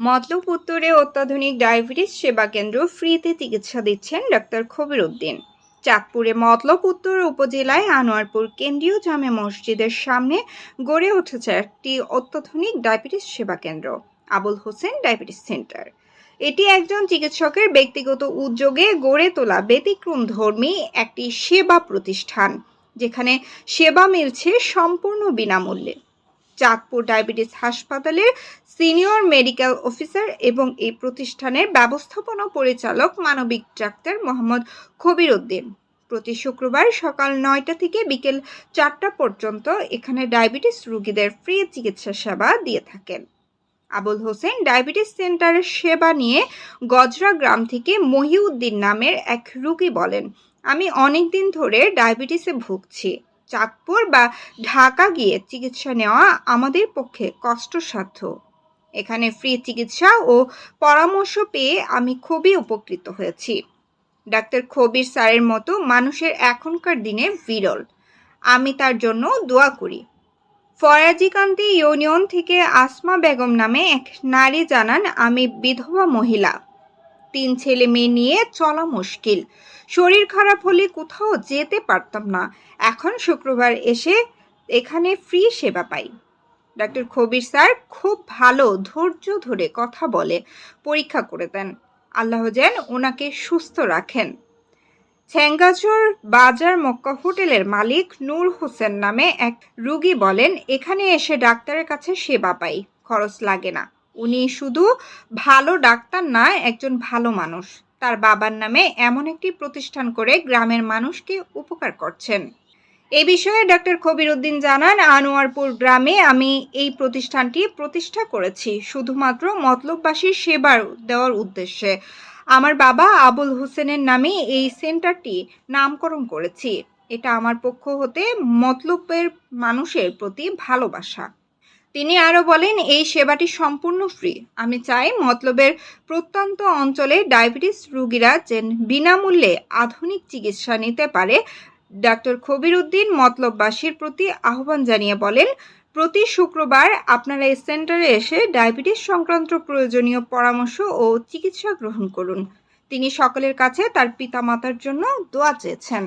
মতলব উত্তরে অত্যাধুনিক ডায়াবেটিস সেবা কেন্দ্র ফ্রিতে চিকিৎসা দিচ্ছেন ডাক্তার খবির উদ্দিন। চাঁদপুরে মতলব উত্তর উপজেলায় আনোয়ারপুর কেন্দ্রীয় জামে মসজিদের সামনে গড়ে উঠেছে একটি অত্যাধুনিক ডায়াবেটিস সেবা কেন্দ্র, আবুল হোসেন ডায়াবেটিস সেন্টার। এটি একজন চিকিৎসকের ব্যক্তিগত উদ্যোগে গড়ে তোলা ব্যতিক্রম ধর্মী একটি সেবা প্রতিষ্ঠান, যেখানে সেবা মিলছে সম্পূর্ণ বিনামূল্যে। চাঁদপুর ডায়াবেটিস হাসপাতালের সিনিয়র মেডিকেল অফিসার এবং এই প্রতিষ্ঠানের ব্যবস্থাপনা পরিচালক মানবিক ডাক্তার মোহাম্মদ খবির উদ্দিন। প্রতি শুক্রবার সকাল নয়টা থেকে বিকেল চারটা পর্যন্ত এখানে ডায়াবেটিস রোগীদের ফ্রি চিকিৎসা সেবা দিয়ে থাকেন। আবুল হোসেন ডায়াবেটিস সেন্টারের সেবা নিয়ে গজরা গ্রাম থেকে মহিউদ্দিন নামের এক রুগী বলেন, আমি অনেক দিন ধরে ডায়াবেটিসে ভুগছি। চাঁদপুর বা ঢাকা গিয়ে চিকিৎসা নেওয়া আমাদের পক্ষে কষ্টসাধ্য। এখানে ফ্রি চিকিৎসা ও পরামর্শ পেয়ে আমি খুবই উপকৃত হয়েছি। ডাক্তার খবির স্যারের মতো মানুষের এখনকার দিনে বিরল। আমি তার জন্য দোয়া করি। ফরাজিকান্তি ইউনিয়ন থেকে আসমা বেগম নামে এক নারী জানান, আমি বিধবা মহিলা। তিন ছেলে মেয়ে নিয়ে চলা মুশকিল। শরীর খারাপ হলে কোথাও যেতে পারতাম না। এখন শুক্রবার এসে এখানে ফ্রি সেবা পাই। ডাক্তার খবির স্যার খুব ভালো ধৈর্য ধরে কথা বলে, পরীক্ষা করে দেন। আল্লাহ যেন ওনাকে সুস্থ রাখেন। ছ্যাঙ্গাচর বাজার মক্কা হোটেলের মালিক নূর হোসেন নামে এক রুগী বলেন, এখানে এসে ডাক্তারের কাছে সেবা পাই, খরচ লাগে না। উনি শুধু ভালো ডাক্তার না একজন ভালো মানুষ। তার বাবার নামে এমন একটি প্রতিষ্ঠান করে গ্রামের মানুষকে উপকার করছেন। এ বিষয়ে ডক্টর কবির উদ্দিন জানান, আনোয়ারপুর গ্রামে আমি এই প্রতিষ্ঠানটি প্রতিষ্ঠা করেছি শুধুমাত্র মতলববাসীর সেবা দেওয়ার উদ্দেশ্যে। আমার বাবা আবুল হোসেনের নামে এই সেন্টারটি নামকরণ করেছি। এটা আমার পক্ষ হতে মতলবের মানুষের প্রতি ভালোবাসা। তিনি আরও বলেন, এই সেবাটি সম্পূর্ণ ফ্রি। আমি চাই মতলবের প্রত্যন্ত অঞ্চলে ডায়াবেটিস রোগীরা যেন বিনামূল্যে আধুনিক চিকিৎসা নিতে পারে। ডাক্তার খবির উদ্দিন মতলববাসীর প্রতি আহ্বান জানিয়ে বলেন, প্রতি শুক্রবার আপনারা এই সেন্টারে এসে ডায়াবেটিস সংক্রান্ত প্রয়োজনীয় পরামর্শ ও চিকিৎসা গ্রহণ করুন। তিনি সকলের কাছে তার পিতামাতার জন্য দোয়া চেয়েছেন।